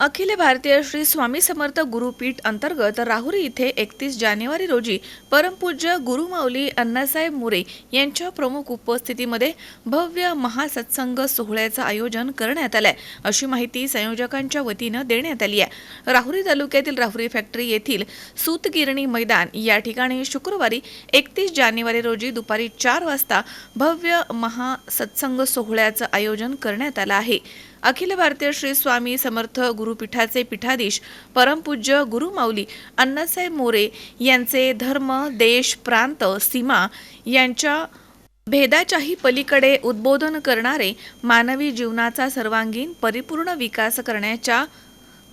अखिल भारतीय श्री स्वामी समर्थ गुरुपीठ अंतर्गत राहुरी इथे एकतीस जानेवारी रोजी परमपूज्य गुरुमाऊली अण्णासाहेब मोरे यांच्या प्रमुख उपस्थितीमध्ये भव्य महासत्संग सोहळ्याचं आयोजन करण्यात आलंय. अशी माहिती संयोजकांच्या वतीनं देण्यात आली आहे. राहुरी तालुक्यातील राहुरी फॅक्टरी येथील सूतगिरणी मैदान या ठिकाणी शुक्रवारी एकतीस जानेवारी रोजी दुपारी चार वाजता भव्य महासत्संग सोहळ्याचं आयोजन करण्यात आलं आहे. अखिल भारतीय श्री स्वामी समर्थ गुरुपीठाचे पीठाधीश परमपूज्य गुरुमाऊली अण्णासाहेब मोरे यांचे धर्म देश प्रांत सीमा यांच्या भेदाच्याही पलीकडे उद्बोधन करणारे मानवी जीवनाचा सर्वांगीण परिपूर्ण विकास करण्याच्या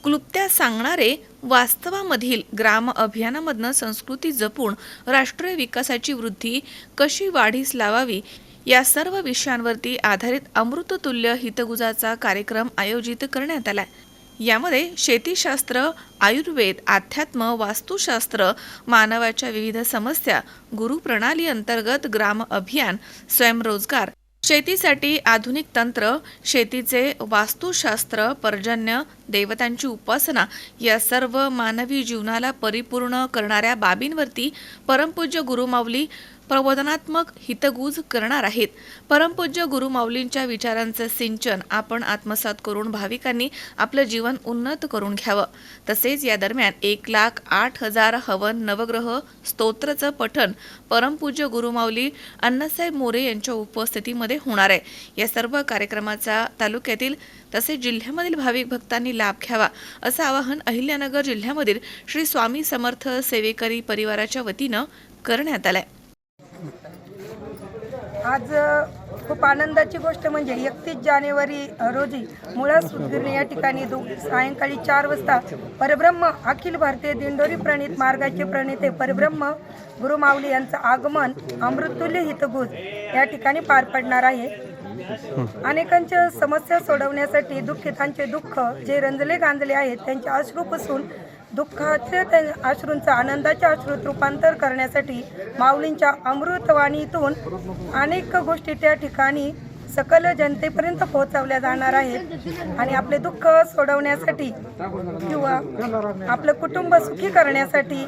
क्लुप्त्या सांगणारे वास्तवामधील ग्राम अभियानामधनं संस्कृती जपून राष्ट्रीय विकासाची वृद्धी कशी वाढीस लावावी या सर्व विषयांवरती आधारित अमृततुल्य हितगुजाचा कार्यक्रम आयोजित करण्यात आला यामध्ये शेतीशास्त्र आयुर्वेद अध्यात्म वास्तुशास्त्र मानवाच्या विविध समस्या गुरुप्रणाली अंतर्गत ग्राम अभियान स्वयंरोजगार शेतीसाठी आधुनिक तंत्र शेतीचे वास्तुशास्त्र पर्जन्य देवतांची उपासना या सर्व मानवी जीवनाला परिपूर्ण करणाऱ्या बाबींवरती परमपूज्य गुरुमाऊली प्रबोधनात्मक हितगुज करणार आहेत. परमपूज्य गुरुमाऊलींच्या विचारांचं सिंचन आपण आत्मसात करून भाविकांनी आपलं जीवन उन्नत करून घ्यावं. तसेच या दरम्यान एक लाख आठ हजार हवन नवग्रह स्तोत्रचं पठण परमपूज्य गुरुमाऊली अण्णासाहेब मोरे यांच्या उपस्थितीमध्ये होणार आहे. या सर्व कार्यक्रमाचा तालुक्यातील तसेच जिल्ह्यामधील भाविक भक्तांनी लाभ घ्यावा असं आवाहन अहिल्यानगर जिल्ह्यामधील श्री स्वामी समर्थ सेवेकरी परिवाराच्या वतीनं करण्यात आलं आहे आज खूप आनंदाची गोष्ट म्हणजे एकतीस जानेवारी रोजी मुळा सुदगिरणी या ठिकाणी दु सायंकाळी चार वाजता परब्रह्म अखिल भारतीय दिंडोरी प्रणित मार्गाचे प्रणिते परब्रह्म गुरुमावली यांचं आगमन अमृतुल्य हितगुज या ठिकाणी पार पडणार आहे. अनेकांच्या समस्या सोडवण्यासाठी दुःखितांचे दुःख जे रंजले गांजले आहेत त्यांचे अश्रू पुसून दुःखाचे त्या अश्रूंचं आनंदाच्या अश्रूत रूपांतर करण्यासाठी माऊलींच्या अमृतवाणीतून अनेक गोष्टी त्या ठिकाणी सकल जनतेपर्यंत पोहोचवल्या जाणार आहेत. आणि आपले दुःख सोडवण्यासाठी किंवा आपलं कुटुंब सुखी करण्यासाठी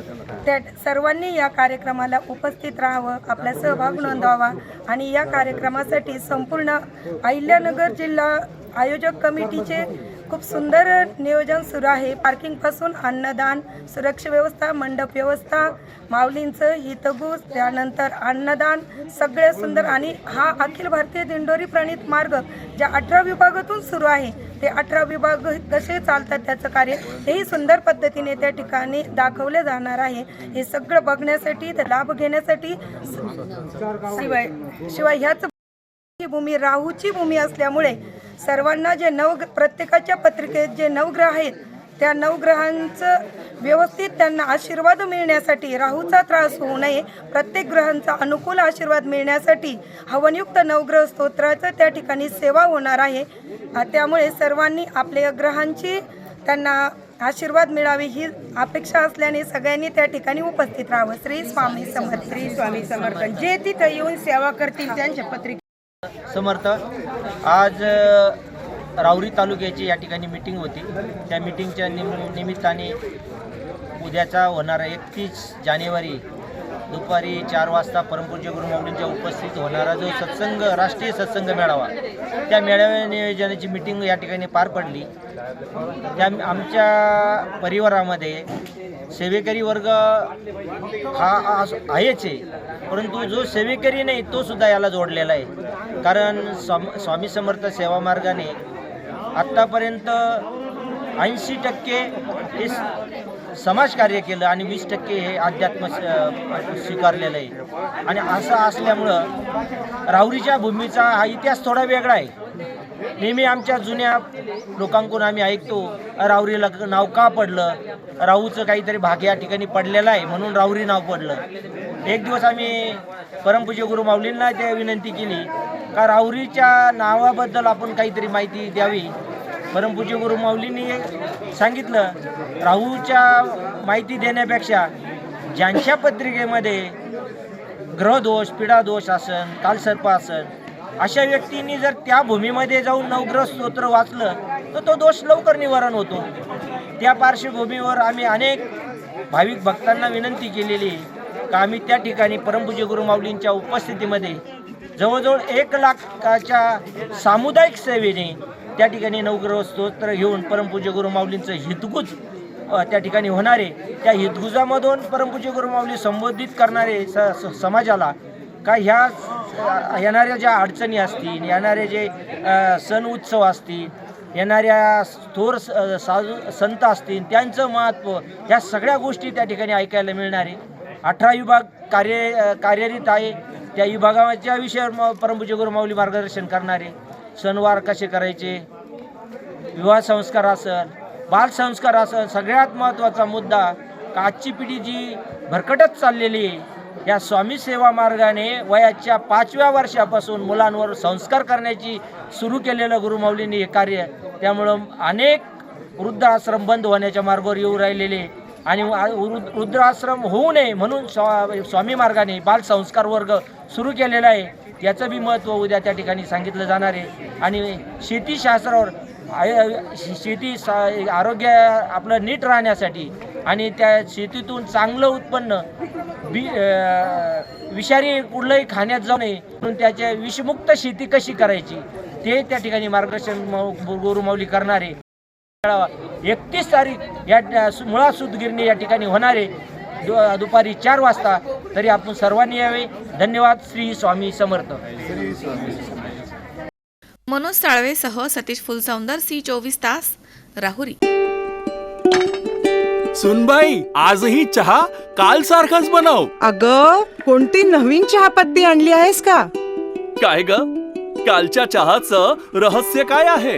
त्या सर्वांनी या कार्यक्रमाला उपस्थित राहावं आपला सहभाग नोंदवावा. आणि या कार्यक्रमासाठी संपूर्ण अहिल्यानगर जिल्हा आयोजक कमिटीचे खूप सुंदर नियोजन सुरू आहे. पार्किंगपासून अन्नदान सुरक्षा व्यवस्था मंडप व्यवस्था माऊलींचं हितगुज त्यानंतर अन्नदान सगळ्या सुंदर आणि हा अखिल भारतीय दिंडोरी प्रणित मार्ग ज्या अठरा विभागातून सुरू आहे ते अठरा विभाग कसे चालतात त्याचं कार्य हेही सुंदर पद्धतीने त्या ठिकाणी दाखवले जाणार आहे. हे सगळं बघण्यासाठी लाभ घेण्यासाठी शिवाय शिवाय ह्याच ही भूमी राहूची भूमी असल्यामुळे सर्वांना जे नव प्रत्येकाच्या पत्रिकेत जे नवग्रह आहेत त्या नवग्रहांचं व्यवस्थित त्यांना आशीर्वाद मिळण्यासाठी राहूचा त्रास होऊ नये. प्रत्येक ग्रहांचा अनुकूल आशीर्वाद मिळण्यासाठी हवनयुक्त नवग्रह स्तोत्राचं त्या ठिकाणी सेवा होणार आहे. त्यामुळे सर्वांनी आपल्या ग्रहांची त्यांना आशीर्वाद मिळावे ही अपेक्षा असल्याने सगळ्यांनी त्या ठिकाणी उपस्थित राहावं. श्री स्वामी समर्थ. श्री स्वामी समर्थन जे तिथं येऊन सेवा करतील त्यांच्या पत्रिका समर्थ आज राऊरी तालुक्याची या ठिकाणी मीटिंग होती. त्या मीटिंगच्या निम निमित्ताने उद्याचा होणारा एकतीस जानेवारी दुपारी चार वाजता परमपूज्य गुरुमाऊलींच्या उपस्थित होणारा जो सत्संग राष्ट्रीय सत्संग मेळावा त्या मेळाव्या नियोजनाची मीटिंग या ठिकाणी पार पडली. त्या आमच्या परिवारामध्ये सेवेकरी वर्ग हा आहेच आहे. परंतु जो सेवेकरी नाही तो सुद्धा याला जोडलेला आहे. कारण स्वाम स्वामी समर्थ सेवा मार्गाने आत्तापर्यंत ऐंशी टक्के हे समाजकार्य केलं आणि वीस टक्के हे अध्यात्म स्वीकारलेलं आहे. आणि असं असल्यामुळं राहुरीच्या भूमीचा हा इतिहास थोडा वेगळा आहे. नेहमी आमच्या जुन्या लोकांकडून आम्ही ऐकतो राहुरीला नाव का पडलं? राहूचं काहीतरी भाग या ठिकाणी पडलेला आहे म्हणून राहुरी नाव पडलं. एक दिवस आम्ही परमपूज्य गुरु माऊलींना त्या विनंती केली का राहुरीच्या नावाबद्दल आपण काहीतरी माहिती द्यावी. परमपूज्य गुरु माऊलींनी सांगितलं राहूच्या माहिती देण्यापेक्षा ज्यांच्या पत्रिकेमध्ये ग्रहदोष पीडादोष आसन कालसर्प आसन अशा व्यक्तींनी जर त्या भूमीमध्ये जाऊन नवग्रह स्तोत्र वाचलं तर तो दोष लवकर निवारण होतो. त्या पार्श्वभूमीवर आम्ही अनेक भाविक भक्तांना विनंती केलेली का आम्ही त्या ठिकाणी परमपूज्य गुरु माऊलींच्या उपस्थितीमध्ये जवळजवळ एक लाखाच्या सामुदायिक सेवेने त्या ठिकाणी नवग्रह स्तोत्र घेऊन परमपूज्य गुरु माऊलींचं हितगुज त्या ठिकाणी होणारे. त्या हितगुजामधून परमपूज्य गुरु माऊली संबोधित करणारे स स- समाजाला का ह्या येणाऱ्या ज्या अडचणी असतील येणारे जे सण उत्सव असतील येणाऱ्या थोर स- साधू संत असतील त्यांचं महत्त्व ह्या सगळ्या गोष्टी त्या ठिकाणी ऐकायला मिळणारे. अठरा विभाग कार्य कार्यरत आहे. त्या विभागाच्या विषयावर म परमपूज्य गुरु माऊली मार्गदर्शन करणारे. सणवार कसे करायचे? विवाह संस्कार असेल बालसंस्कार असेल सगळ्यात महत्त्वाचा मुद्दा का आजची पिढी जी भरकटत चाललेली आहे या स्वामी सेवा मार्गाने वयाच्या पाचव्या वर्षापासून मुलांवर संस्कार करण्याची सुरू केलेलं गुरुमाऊलींनी हे कार्य त्यामुळं अनेक वृद्धाश्रम बंद होण्याच्या मार्गावर येऊ राहिलेले आणि वृद्ध वृद्धाश्रम होऊ नये म्हणून स्वा स्वामी मार्गाने बालसंस्कार वर्ग सुरू केलेला आहे. याचं बी महत्त्व उद्या त्या ठिकाणी सांगितलं जाणार आहे. आणि शेतीशास्त्रावर आय- शेती सा आरोग्य आपलं नीट राहण्यासाठी आणि त्या शेतीतून चांगलं उत्पन्न बी विषारी कुठलंही खाण्यात जाऊ नये म्हणून त्याच्या विषमुक्त शेती कशी करायची ते त्या ठिकाणी मार्गदर्शन मौ- गुरुमाऊली करणारे एकतीस तारीख या मुळा सुतगिरणी या ठिकाणी होणारे दु- दुपारी चार वाजता तरी आपण सर्वांनी यावे. धन्यवाद श्री स्वामी समर्थ. मनोज साळवेसह सतीश फुलसौंदर सी चोवीस तास राहुरी. सुनबाई आजही चहा काल सारखाच बनव. अग कोणती नवीन चहापत्ती आणली आहेस का? काय ग? कालच्या चहाचं रहस्य काय आहे?